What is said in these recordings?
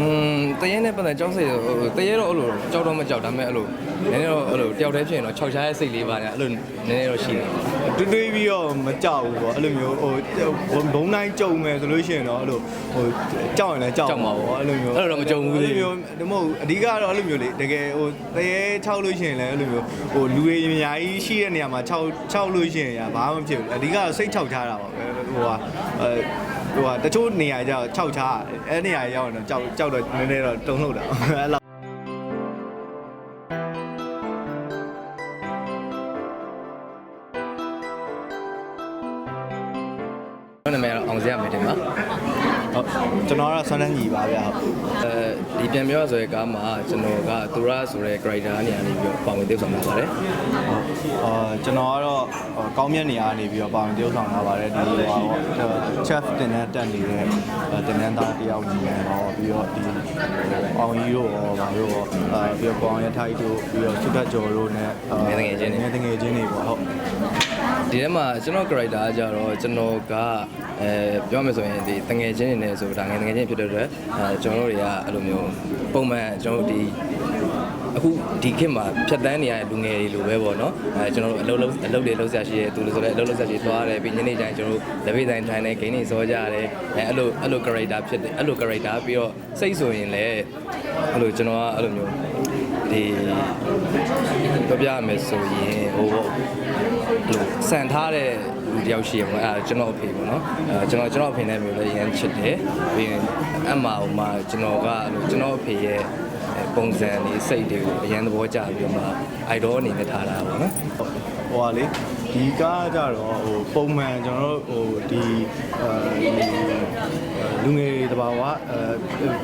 อืมတရဲနဲ့ပတ်သက်ကြောက်စိတ်ဟိုတရဲတော့အဲ့လိုကြောက်တော့မကြောက်ဒါပေမဲ့အဲ့လိုနည်းနည်းတော့အဲ့လိုတယောက်တည်းဖြစ်ရင်တော့ခြောက်ခြားရဲ့စိတ်လေးပါညာအဲ့လိုနည်းနည်းတော့ရှိတယ်တွေးတွေးပြီးတော့မကြောက်ဘူးပေါ့အဲ့လိုမျိုးဟိုဘုံတိုင်းကြုံမယ်ဆိုလို့ရှိရင်တော့အဲ့လိုဟိုကြောက်ရင်လည်းကြောက်အဲ့လိုမျိုးအဲ့လိုမျိုးဒီမဟုတ်အဓိကတော့အဲ့လိုမျိုးလေတကယ်ဟိုတရေ6လို့ရှိရင်လည်းအဲ့လိုမျိုးဟိုလူတွေအများကြီးရှိတဲ့နေရာမှာ6 6လို့ရှိရင်ဘာမှမဖြစ်ဘူးအဓိကစိတ်6ချတာပါပဲဟိုဟာအဲ ဟိုဟာတချို့နေရာကျတော့6ချအဲ့နေရာရောက်ရင်တော့ကြောက်ကြောက်တော့နည်းနည်းတော့တုံ့လို့တာအဲ့လိုကျွန်တော်နာမည်ကတော့အောင်စရမယ်တင်ပါဟုတ်ကျွန်တော်ကတော့ဆွမ်းနှညီပါဗျာဟုတ်အဲဒီပြန်ပြောရဆိုရဲကားမှာကျွန်တော်ကသူရဆိုတဲ့ character အနေနဲ့ပြီးတော့ပါဝင်သရုပ်ဆောင်လာပါတယ် အာကျွန်တော်ကတော့ကောင်းမြတ်နေရာနေပြီးတော့ပါဝင်တရုပ်ဆောင်လာပါတယ်ဒီဟိုဟာပေါ့ chef တင်တဲ့တက်နေတဲ့တင်တဲ့သားတယောက်ညီတယ်တော့ပြီးတော့ဒီအောင်ကြီးတို့ရောဗာတို့ရောအာပြီးတော့ပေါင်ရထိုက်တို့ပြီးတော့စုသက်ကျော်တို့နဲ့ငယ်တငယ်ချင်းတွေပေါ့ဟုတ်ဒီထဲမှာကျွန်တော် character ကကြတော့ကျွန်တော်ကအဲပြောမယ်ဆိုရင်ဒီတငယ်ချင်းတွေနဲ့ဆိုတာငယ်ငယ်ချင်းဖြစ်တဲ့အတွက်အဲကျွန်တော်တို့တွေကအဲ့လိုမျိုးပုံမှန်ကျွန်တော်တို့ဒီ အခုဒီခေတ်မှာဖြတ်တန်းနေရတဲ့လူငယ်တွေလိုပဲပေါ့နော်အဲကျွန်တော်တို့အလုပ်လုပ်အလုပ်တွေလုပ်ဆရာရှိရဲသူတို့ဆိုလည်းအလုပ်လုပ်ဆရာရှိသွားတယ်ပြီးညနေကျရင်ကျွန်တော်တို့လက်ဖေးဆိုင်ထိုင်နေဂိမ်းတွေစောကြရတယ်အဲအဲ့လိုအဲ့လို character ဖြစ်တယ်အဲ့လို character ပြီးတော့စိတ်ဆိုရင်လည်းအဲ့လိုကျွန်တော်ကအဲ့လိုမျိုးဒီပြောပြရမယ်ဆိုရင်ဟိုပေါ့စံထားတဲ့လူတယောက်ရှိရမှာအဲကျွန်တော်အဖေပေါ့နော်အဲကျွန်တော်ကျွန်တော်အဖေနဲ့မျိုးလည်းရမ်းချစ်တယ်ပြီးရင်အမှဟိုမှာကျွန်တော်ကအဲ့လိုကျွန်တော်အဖေရဲ့ ပုံစံလေးစိတ်တွေကိုအရန်သဘောကျပြီးတော့မှ idol အနေနဲ့ထားတာပေါ့နော်ဟိုဟာလေဒီကားကြတော့ဟိုပုံမှန်ကျွန်တော်တို့ဟိုဒီအဲဒီလူငယ်တွေတဘာဝအဲ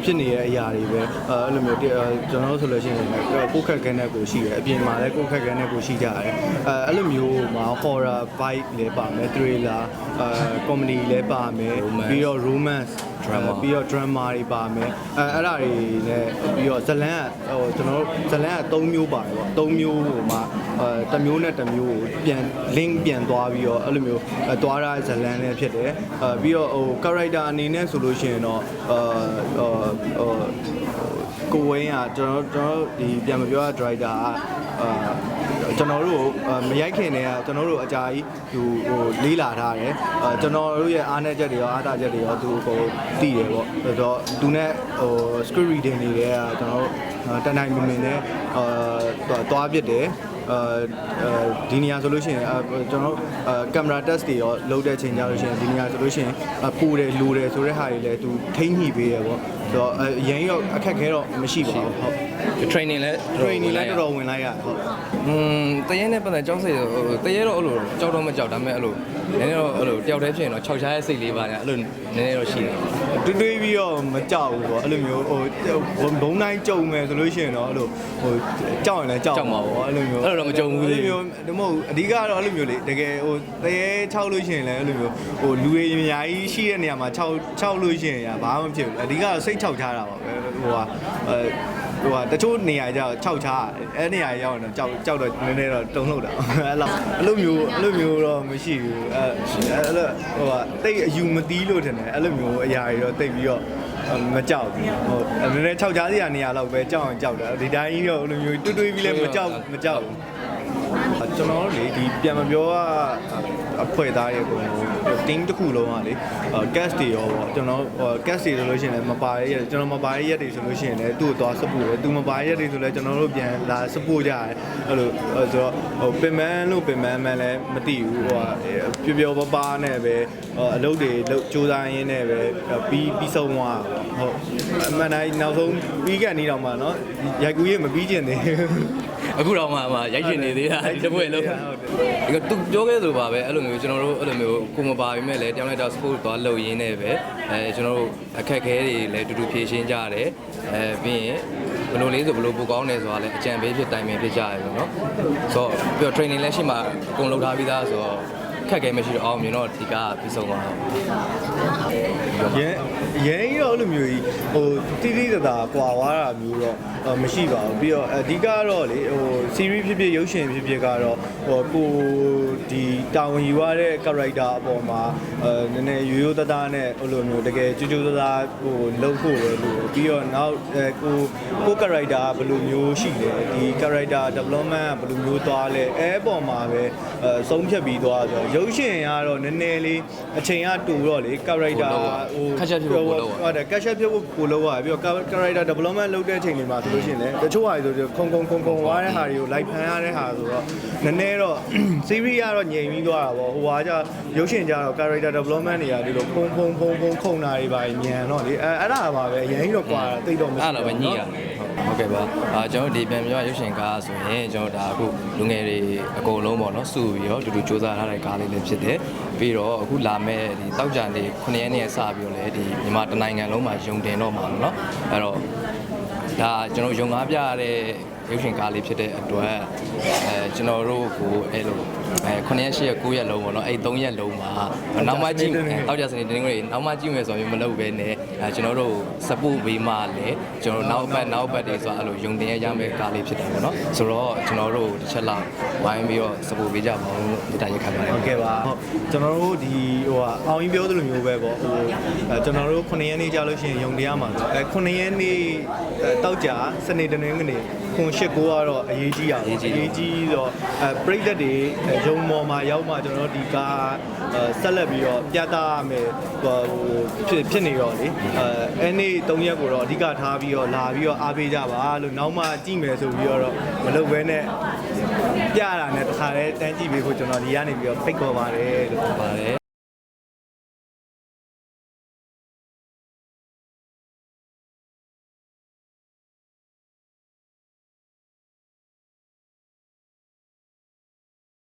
ဖြစ်နေတဲ့အရာတွေပဲအဲအဲ့လိုမျိုးကျွန်တော်တို့ဆိုလို့ရှိရင်ကိုယ်ခက်ခဲတဲ့ကိုရှိတယ်အပြင်မှာလည်းကိုယ်ခက်ခဲတဲ့ကိုရှိကြတယ်အဲအဲ့လိုမျိုးမှာ horror vibe လည်းပါမယ် thriller အဲ comedy လည်းပါမယ်ပြီးတော့ romance Drama ပြီးတော့ drama တွေပါမယ်အဲအဲ့ဒါတွေနဲ့ပြီးတော့ဇလန်းကဟိုကျွန်တော်တို့ဇလန်းက3မျိုးပါတယ်ပေါ့3မျိုးဟိုမှာ အဲတစ်မျိုးနဲ့တစ်မျိုးကိုပြန် link ပြန်သွားပြီးတော့အဲ့လိုမျိုးအဲသွားရဇလန်းလည်းဖြစ်တယ်အဲပြီးတော့ဟို character အနေနဲ့ဆိုလို့ရှိရင်တော့အဲဟိုဟိုကိုဝင်းကကျွန်တော်ကျွန်တော်ဒီပြန်မပြောရ driver ကအာကျွန်တော်တို့မရိုက်ခင်တည်းကကျွန်တော်တို့အကြာကြီးဟိုဟိုလေးလာထားတယ်အဲကျွန်တော်တို့ရဲ့အားနည်းချက်တွေရောအားသာချက်တွေရောသူဟိုတည်တယ်ပေါ့ဆိုတော့သူနဲ့ဟို script reading တွေကကျွန်တော်တို့တန်တိုင်းမမင်းနဲ့အာသွားပြစ်တယ် အဲဒီနေရာဆိုလို့ရှိရင်ကျွန်တော်ကင်မရာ test တွေရောလုပ်တဲ့ချိန်ကြလို့ရှိရင်ဒီနေရာဆိုလို့ရှိရင်ပူတယ်လိုတယ်ဆိုတဲ့ဟာတွေလည်းသူထိမ့်ညှိပေးရပေါ့ ဆိုတော့အရင်ရောအခက်ခဲတော့မရှိပါဘူးဟုတ် training လည်း training လည်းတော်တော်ဝင်လိုက်ရဟုတ်อืมတရဲနဲ့ပတ်သက်ကြောက်စိတ်ဟိုတရဲတော့အဲ့လိုကြောက်တော့မကြောက်ဒါပေမဲ့အဲ့လိုနည်းနည်းတော့အဲ့လိုတယောက်တည်းဖြစ်ရင်တော့ခြောက်ခြားရဲ့စိတ်လေးပါညာအဲ့လိုနည်းနည်းတော့ရှိတယ်တွေးတွေးပြီးတော့မကြောက်ဘူးပေါ့အဲ့လိုမျိုးဟိုဘုံတိုင်းကြုံမယ်ဆိုလို့ရှိရင်တော့အဲ့လိုဟိုကြောက်ရင်လည်းကြောက်အဲ့လိုမျိုးအဲ့လိုမျိုးဒီမဟုတ်အဓိကတော့အဲ့လိုမျိုးလေတကယ်ဟိုတရေ6လို့ရှိရင်လည်းအဲ့လိုမျိုးဟိုလူတွေအများကြီးရှိတဲ့နေရာမှာ6 6လို့ရှိရင်ဘာမှမဖြစ်ဘူးအဓိကတော့စိတ်6ချတာပါပဲဟိုဟာအဲဟိုဟာတချို့နေရာကျတော့6ချအဲ့နေရာရောက်ရင်တော့ကြောက်ကြောက်တော့နည်းနည်းတော့တုံ့လို့တာအဲ့လိုအဲ့လိုမျိုးအဲ့လိုမျိုးတော့မရှိဘူးအဲအဲ့လိုဟိုဟာတိတ်အယူမသီးလို့ထင်တယ်အဲ့လိုမျိုးအရာတွေတော့တိတ်ပြီးတော့မကြောက်ဘူးဟိုနည်းနည်း6ချားစရာနေရာတော့ပဲကြောက်ရင်ကြောက်တာဒီတိုင်းကြီးတော့အဲ့လိုမျိုးတွတ်တွေးပြီးလဲမကြောက်မကြောက်ဘူး ကျွန်တော်တို့လေဒီပြန်မပြောကအဖွဲ့သားရဲ့ပုံကို team တစ်ခုလုံးကလေ guest တွေရောပေါ့ကျွန်တော် guest တွေဆိုလို့ရှိရင်လည်းမပါရဲ့ကျွန်တော်မပါရဲ့ရက်တွေဆိုလို့ရှိရင်လည်းသူ့ကိုသွား support တယ်သူမပါရဲ့ရက်တွေဆိုလည်းကျွန်တော်တို့ပြန်လာ support ကြတယ်အဲ့လိုဆိုတော့ဟိုပင်မန်းလို့ပင်မန်းမှန်းလည်းမသိဘူးဟိုပျော်ပျော်ပါပါနဲ့ပဲအလုပ်တွေလုပ်စူးစမ်းရင်းနဲ့ပဲပြီးပြီးဆုံးသွားဟုတ်အမှန်တိုင်းနောက်ဆုံးပြီးကန်နေတော့မှเนาะရိုက်ကူးရမပြီးကျင်သေးဘူး အခုတော့မှမှရိုက်ချင်နေသေးတာဒီတစ် ပွဲလုံးဒီကသူပြောခဲ့သလိုပါပဲအဲ့လိုမျိုးကျွန်တော်တို့အဲ့လိုမျိုးကိုမပါပြီမဲ့လည်းတယောက်နဲ့တယောက် support သွားလုပ်ရင်းနဲ့ပဲအဲကျွန်တော်တို့အခက်ခဲတွေလည်းတူတူဖြေရှင်းကြရတယ်အဲပြီးရင်ဘယ်လိုလေးဆိုဘယ်လိုပိုကောင်းတယ်ဆိုတာလည်းအကြံပေးဖြစ်တိုင်ပင်ဖြစ်ကြရတယ်ပေါ့နော်ဆိုတော့ပြီးတော့ training လည်းရှိမှအကုန်လုပ်ထားပြီးသားဆိုတော့ ခခက်ခဲမရှိတော့အောင်မြင်တော့ဒီကပြီးဆုံးသွားတော့ရဲရဲကြီးတော့အဲ့လိုမျိုးကြီးဟိုတိတိတသာကွာသွားတာမျိုးတော့အော်မရှိပါဘူးပြီးတော့အဓိကတော့လေဟို series ဖြစ်ဖြစ်ရုပ်ရှင်ဖြစ်ဖြစ်ကတော့ဟိုကိုဒီတာဝန်ယူရတဲ့ character အပေါ်မှာအဲနည်းနည်းရိုးရိုးသားသားနဲ့ဟိုလိုမျိုးတကယ်ကြိုးကြိုးသားသားဟိုလုပ်ဖို့ပဲလို့ပြီးတော့နောက်အဲကိုကို character ကဘယ်လိုမျိုးရှိလဲဒီ character development ကဘယ်လိုမျိုးသွားလဲအဲအပေါ်မှာပဲအဲဆုံးဖြတ်ပြီးသွားဆိုတော့ရုပ်ရှင်ကတော့နည်းနည်းလေးအချိန်ကတူတော့လေ character ဟိုခက်ချက်ဖြစ်ဖို့ပို့လို့ဟုတ်တယ်ကက်ရှက်ပြုတ်ဖို့ကိုလောက်ရပြီးတော့ character development လုပ်တဲ့အချိန်တွေမှာဆိုလို့ရှိရင်လည်းတချို့ဟာတွေဆိုခုံခုံခုံခုံသွားတဲ့ဟာတွေကို live ဖန်ရတဲ့ဟာဆိုတော့နည်းနည်းတော့ series ကတော့ငြိမ်ပြီးသွားတာပေါ့ဟိုဟာကျရုပ်ရှင်ကြတော့ character development တွေကဒီလိုဖုံဖုံဖုံဖုံခုံတာတွေပါညံတော့လေအဲအဲ့ဒါပါပဲအရင်ကြီးတော့ကွာတိတ်တော့မရှိအဲ့တော့ပဲညှိရတယ်ဟုတ်ကဲ့ပါအာကျွန်တော်ဒီပြန်ပြောရုပ်ရှင်ကားဆိုရင်ကျွန်တော်ဒါအခုလူငယ်တွေအကုန်လုံးပေါ့နော်စုပြီးတော့တူတူစူးစမ်းထားတဲ့ကားလေးလည်းဖြစ်တယ်ပြီးတော့အခုလာမဲ့ဒီတောက်ကြံလေး9ရက်နေ့စပြီးတော့လည်းဒီမြန်မာတနိုင်ငံလုံးမှာယုံတင်တော့မှာเนาะအဲ့တော့ ဒါကျွန်တော်ယုံကားပြရတဲ့ရုပ်ရှင်ကားလေးဖြစ်တဲ့အတွက်အဲကျွန်တော်တို့ကိုအဲ့လိုအဲ9ရက်10ရက်9ရက်လုံးပေါ့နော်အဲ့3ရက်လုံးမှာနောက်မှကြည့်တောက်ကြစနေတင်းတွေနောက်မှကြည့်မယ်ဆိုရင်မလုပ်ဘဲနဲ့အဲကျွန်တော်တို့ support ပေးမှလည်းကျွန်တော်နောက်ဘက်နောက်ဘက်တွေဆိုအဲ့လိုယုံတင်ရရမယ့်ကားလေးဖြစ်တယ်ပေါ့နော်ဆိုတော့ကျွန်တော်တို့တစ်ချက်လောက်ဝိုင်းပြီးတော့ support ပေးကြပါဦးလို့ဒီတိုင်းရခံပါတယ်ဟုတ်ကဲ့ပါဟုတ်ကျွန်တော်တို့ဒီဟိုဟာအောင်ကြီးပြောသလိုမျိုးပဲပေါ့ဟိုအဲကျွန်တော်တို့9ရက်နေ့ကြာလို့ရှိရင်ယုံတရားမှာဆိုအဲ9ရက်နေ့အဲတောက်ကြစနေတနင်္ဂနွေခွန်၈9ကတော့အရေးကြီးရအောင်အရေးကြီးတော့အဲပြိသက်တွေအဲယုံမော်မှာရောက်မှကျွန်တော်တို့ဒီကားအဲဆက်လက်ပြီးတော့ပြသရမယ်ဟိုဖြစ်ဖြစ်နေတော့လေအဲအဲ့နေ့၃ရက်ကိုတော့အဓိကထားပြီးတော့လာပြီးတော့အားပေးကြပါလို့နောက်မှကြည့်မယ်ဆိုပြီးတော့မလုပ်ဘဲနဲ့ပြရတာနဲ့တခါတည်းတန်းကြည့်ပေးဖို့ကျွန်တော်ဒီကနေပြီးတော့ဖိတ်ခေါ်ပါတယ်လို့ပါတယ်